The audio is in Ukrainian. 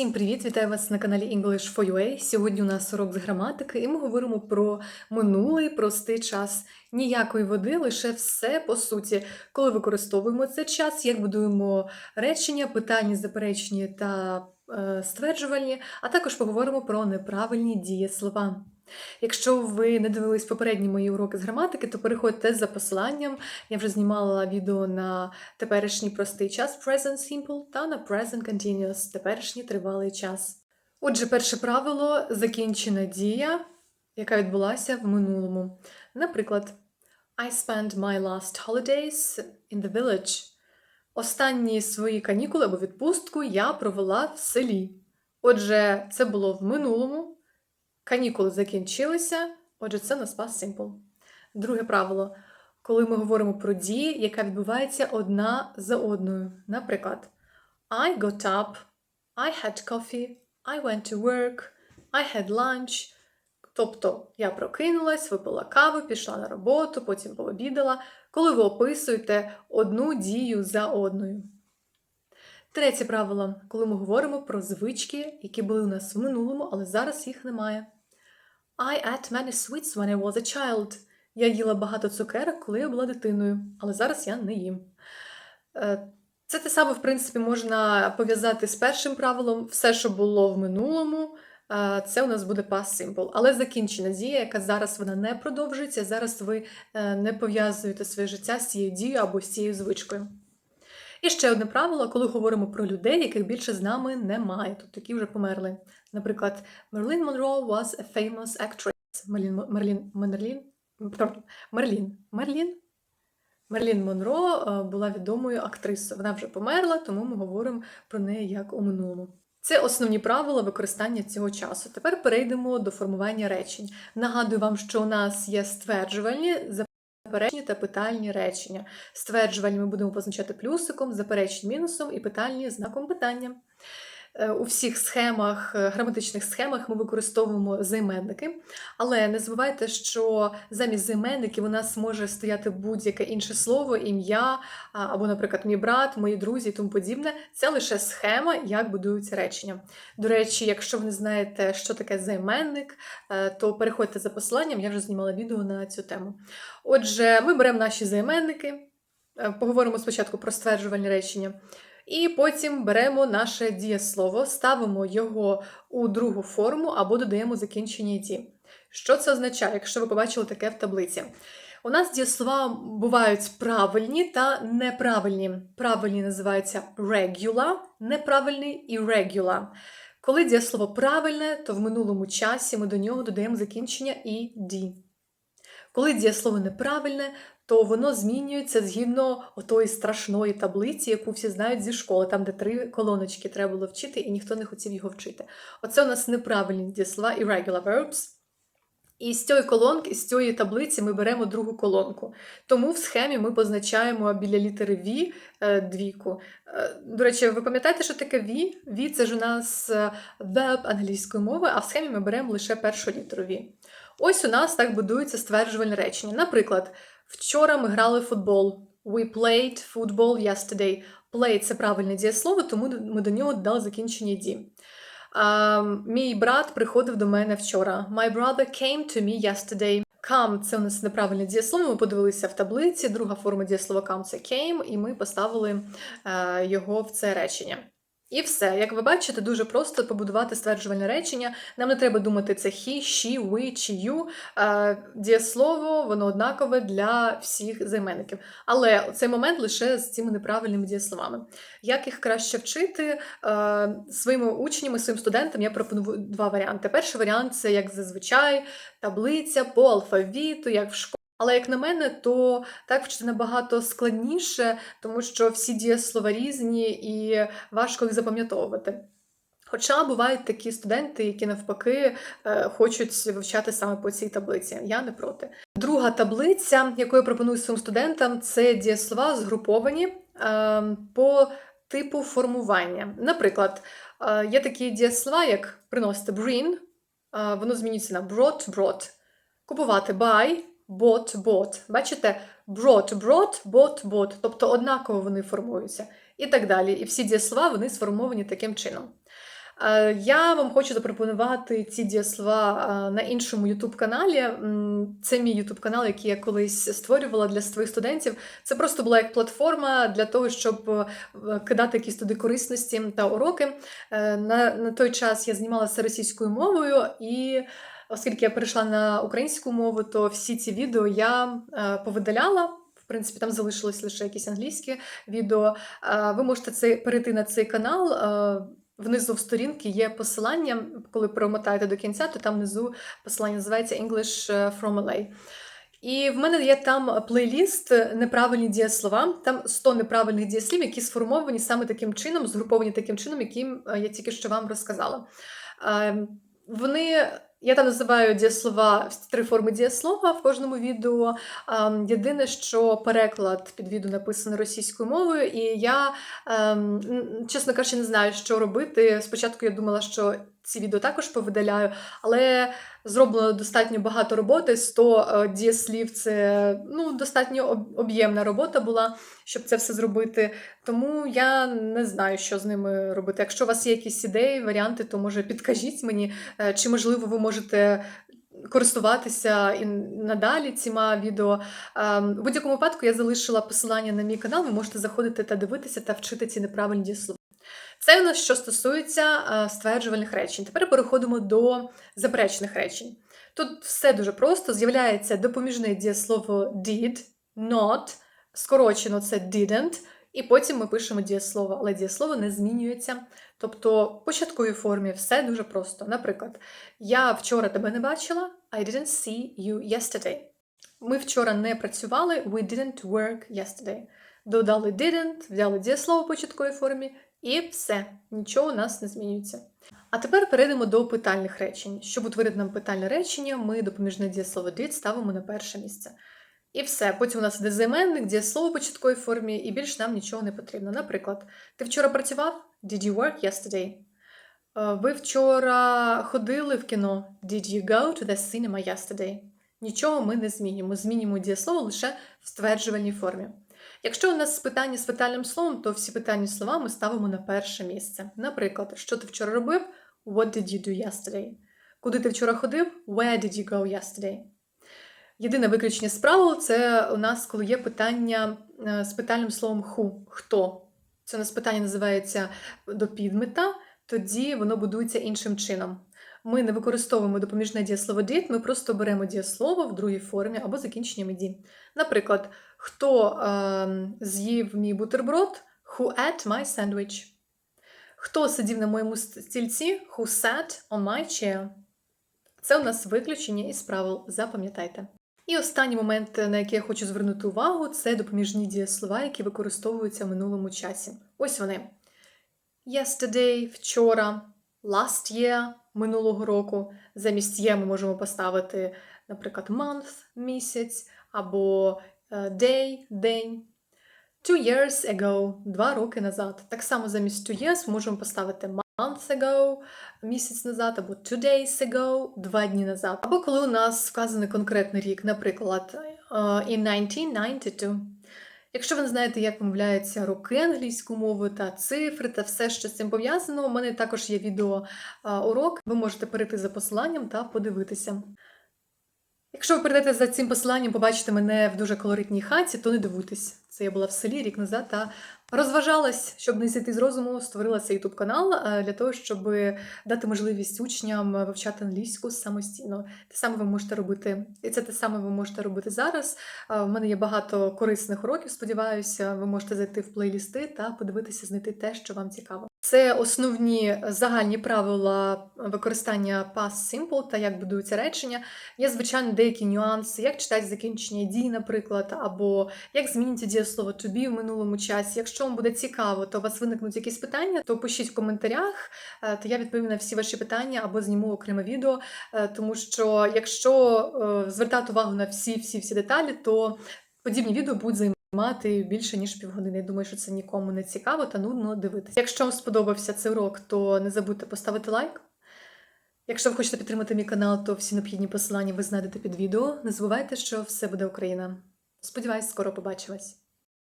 Всім привіт! Вітаю вас на каналі English for UA. Сьогодні у нас урок з граматики, і ми говоримо про минулий простий час. Ніякої води, лише все по суті. Коли використовуємо цей час, як будуємо речення, питання, заперечені та е, стверджувальні, а також поговоримо про неправильні дієслова. Якщо ви не дивились попередні мої уроки з граматики, то переходьте за посиланням. Я вже знімала відео на теперішній простий час present simple та на present continuous теперішній тривалий час. Отже, перше правило закінчена дія, яка відбулася в минулому. Наприклад, I spent my last holidays in the village. Останні свої канікули або відпустку я провела в селі. Отже, це було в минулому. Канікули закінчилися, отже, це нас past simple. Друге правило. Коли ми говоримо про дії, яка відбувається одна за одною. Наприклад, I got up, I had coffee, I went to work, I had lunch. Тобто я прокинулась, випила каву, пішла на роботу, потім пообідала, коли ви описуєте одну дію за одною. Третє правило, коли ми говоримо про звички, які були у нас в минулому, але зараз їх немає. I ate many sweets when I was a child. Я їла багато цукерок, коли я була дитиною, але зараз я не їм. Е, Це те саме, в принципі, можна пов'язати з першим правилом. Все, що було в минулому, е, це у нас буде past simple. Але закінчена дія, яка зараз вона не продовжується, зараз ви е, не пов'язуєте своє життя з цією дією або з цією звичкою. І ще одне правило, коли говоримо про людей, яких більше з нами немає, тобто які вже померли. Наприклад, Мерлін Монро was a famous actress. Мерлін, Мерлін, Мерлін, Мерлін, Мерлін, Мерлін Монро е, була відомою актрисою. Вона вже померла, тому ми говоримо про неї як у минулому. Це основні правила використання цього часу. Тепер перейдемо до формування речень. Нагадую вам, що у нас є стверджувальні, заперечні та питальні речення. Стверджувальні ми будемо позначати плюсиком, заперечні мінусом і питальні знаком питання. Е, У всіх схемах, е, граматичних схемах ми використовуємо займенники, але не забувайте, що замість займенників у нас може стояти будь-яке інше слово, ім'я, або, наприклад, мій брат, мої друзі і тому подібне. Це лише схема, як будуються речення. До речі, якщо ви не знаєте, що таке займенник, е, то переходьте за посиланням, я вже знімала відео на цю тему. Отже, ми беремо наші займенники, поговоримо спочатку про стверджувальні речення. І потім беремо наше дієслово, ставимо його у другу форму або додаємо закінчення «ді». Що це означає, якщо ви побачили таке в таблиці? У нас дієслова бувають правильні та неправильні. Правильні називаються regular, неправильний irregular. Коли дієслово правильне, то в минулому часі ми до нього додаємо закінчення «ed». Коли дієслово неправильне, то воно змінюється згідно отої страшної таблиці, яку всі знають зі школи, там, де три колоночки треба було вчити, і ніхто не хотів його вчити. Оце у нас неправильні дієслова irregular verbs. І з цієї колонки, з цієї таблиці ми беремо другу колонку. Тому в схемі ми позначаємо біля літери V е, двійку. Е, До речі, ви пам'ятаєте, що таке V? V – це ж у нас е, verb англійської мови, а в схемі ми беремо лише першу літеру V. Ось у нас так будується стверджувальне речення. Наприклад, вчора ми грали в футбол. We played football yesterday. Play – це правильне дієслово, тому ми до нього додали закінчення «ді». Мій брат приходив до мене вчора. My brother came to me yesterday. Come – це у нас неправильне дієслово. Ми подивилися в таблиці. Друга форма дієслова come – це came, і ми поставили е, його в це речення. І все. Як ви бачите, дуже просто побудувати стверджувальне речення. Нам не треба думати, це he, she, we чи you. Е, Дієслово, воно однакове для всіх займенників. Але цей момент лише з цими неправильними дієсловами. Як їх краще вчити е, своїми учнями, своїм студентам, я пропоную два варіанти. Перший варіант це як зазвичай таблиця по алфавіту, як в школі. Але, як на мене, то так вчити набагато складніше, тому що всі дієслова різні і важко їх запам'ятовувати. Хоча бувають такі студенти, які навпаки е, хочуть вивчати саме по цій таблиці. Я не проти. Друга таблиця, яку я пропоную своїм студентам, це дієслова згруповані е, по типу формування. Наприклад, е, є такі дієслова, як приносити bring, воно змінюється на brought, brought, купувати buy, bought, bought. Бачите? Brought, brought, bought, bought. Тобто однаково вони формуються. І так далі. І всі дієслова вони сформовані таким чином. Е, Я вам хочу запропонувати ці дієслова е, на іншому youtube каналі. Це мій youtube канал, який я колись створювала для своїх студентів. Це просто була як платформа для того, щоб е, кидати якісь туди корисності та уроки. На, на той час я знімалася російською мовою, і оскільки я перейшла на українську мову, то всі ці відео я е, повидаляла. В принципі, там залишилось лише якісь англійські відео. Е, Ви можете це, перейти на цей канал. е, Внизу в сторінки є посилання, коли промотаєте до кінця, то там внизу посилання називається English from LA. І в мене є там плейліст неправильні дієслова. Там 100 неправильних дієслів, які сформовані саме таким чином, згруповані таким чином, яким я тільки що вам розказала. Вони, я там називаю дієслова три форми дієслова в кожному відео. Ем, Єдине, що переклад під відео написаний російською мовою, і я, ем, чесно кажучи, не знаю, що робити. Спочатку я думала, що ці відео також повидаляю, але зроблено достатньо багато роботи. 100 е, дієслів це ну, достатньо об'ємна робота була, щоб це все зробити. Тому я не знаю, що з ними робити. Якщо у вас є якісь ідеї, варіанти, то може підкажіть мені, е, чи можливо ви можете. Користуватися і надалі цими відео. Ем, В будь-якому випадку я залишила посилання на мій канал. Ви можете заходити та дивитися та вчити ці неправильні дієслова. Це у нас що стосується е, стверджувальних речень. Тепер переходимо до заперечних речень. Тут все дуже просто. З'являється допоміжне дієслово did, not, скорочено це didn't, і потім ми пишемо дієслово, але дієслово не змінюється. Тобто в початковій формі все дуже просто. Наприклад, я вчора тебе не бачила, I didn't see you yesterday. Ми вчора не працювали, we didn't work yesterday. Додали didn't, взяли дієслово в початковій формі, і все, нічого у нас не змінюється. А тепер перейдемо до питальних речень. Щоб утворити нам питальне речення, ми допоміжне дієслово did ставимо на перше місце. І все. Потім у нас іде займенник, дієслово початковій формі, і більш нам нічого не потрібно. Наприклад, ти вчора працював? Did you work yesterday? Е, Ви вчора ходили в кіно? Did you go to the cinema yesterday? Нічого ми не змінюємо. Змінюємо дієслово лише в стверджувальній формі. Якщо у нас питання з питальним словом, то всі питальні слова ми ставимо на перше місце. Наприклад, що ти вчора робив? What did you do yesterday? Куди ти вчора ходив? Where did you go yesterday? Єдине виключення з це у нас, коли є питання е, з питальним словом who, хто. Це у нас питання називається до підмета, тоді воно будується іншим чином. Ми не використовуємо допоміжне дієслово did, ми просто беремо дієслово в другій формі або закінченням «ed». Наприклад, хто е, з'їв мій бутерброд? Who ate my sandwich? Хто сидів на моєму стільці? Who sat on my chair? Це у нас виключення із правил, запам'ятайте. І останній момент, на який я хочу звернути увагу, це допоміжні дієслова, які використовуються в минулому часі. Ось вони: yesterday, вчора, last year, минулого року. Замість є ми можемо поставити, наприклад, month, місяць, або day, день. Two years ago, два роки назад. Так само замість two years можемо поставити month ago, місяць назад, або two days ago, два дні назад. Або коли у нас вказаний конкретний рік, наприклад, е, in 1992. Якщо ви не знаєте, як вимовляються роки англійською мовою та цифри та все, що з цим пов'язано, у мене також є відео е, урок. Ви можете перейти за посиланням та подивитися. Якщо ви перейдете за цим посиланням, побачите мене в дуже колоритній хаті, то не дивуйтесь. Це я була в селі рік назад та розважалась, щоб не зійти з розуму, створила цей YouTube канал е, для того, щоб дати можливість учням вивчати англійську самостійно. Те саме ви можете робити, і це те саме ви можете робити зараз. Е, В мене є багато корисних уроків. Сподіваюся, ви можете зайти в плейлісти та подивитися, знайти те, що вам цікаво. Це основні загальні правила використання past simple та як будуються речення. Є, звичайно, деякі нюанси, як читати закінчення дій, наприклад, або як дієслово to be в минулому часі. Якщо вам буде цікаво, то у вас виникнуть якісь питання, то пишіть в коментарях, е, то я відповім на всі ваші питання або зніму окреме відео. Е, Тому що якщо е, звертати увагу на всі-всі-всі деталі, то подібні відео будуть займати мати більше ніж півгодини. Я думаю, що це нікому не цікаво та нудно дивитися. Якщо вам сподобався цей урок, то не забудьте поставити лайк. Якщо ви хочете підтримати мій канал, то всі необхідні посилання ви знайдете під відео. Не забувайте, що все буде Україна. Сподіваюсь, скоро побачимось.